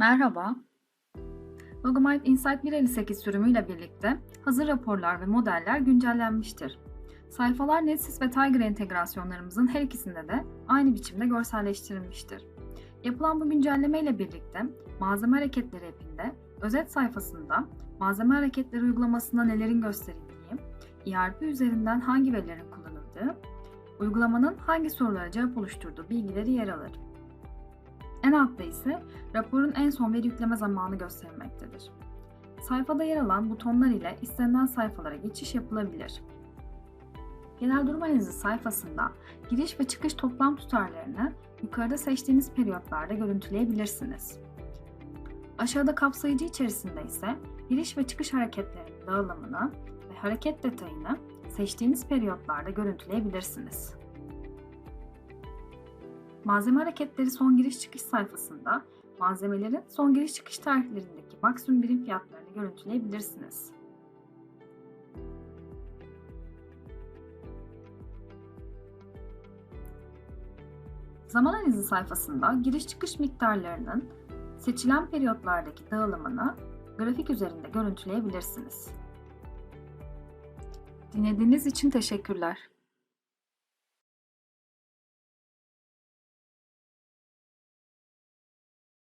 Merhaba. Logomite Insight 158 sürümüyle birlikte hazır raporlar ve modeller güncellenmiştir. Sayfalar Netsys ve Tiger entegrasyonlarımızın her ikisinde de aynı biçimde görselleştirilmiştir. Yapılan bu güncelleme ile birlikte malzeme hareketleri app'inde özet sayfasında malzeme hareketleri uygulamasında nelerin gösterildiği, ERP üzerinden hangi verilerin kullanıldığı, uygulamanın hangi sorulara cevap oluşturduğu bilgileri yer alır. En altta ise raporun en son veri yükleme zamanı gösterilmektedir. Sayfada yer alan butonlar ile istenilen sayfalara geçiş yapılabilir. Genel durum analizi sayfasında giriş ve çıkış toplam tutarlarını yukarıda seçtiğiniz periyotlarda görüntüleyebilirsiniz. Aşağıda kapsayıcı içerisinde ise giriş ve çıkış hareketlerinin dağılımını ve hareket detayını seçtiğiniz periyotlarda görüntüleyebilirsiniz. Malzeme hareketleri son giriş çıkış sayfasında malzemelerin son giriş çıkış tarihlerindeki maksimum birim fiyatlarını görüntüleyebilirsiniz. Zaman analizi sayfasında giriş çıkış miktarlarının seçilen periyotlardaki dağılımını grafik üzerinde görüntüleyebilirsiniz. Dinlediğiniz için teşekkürler.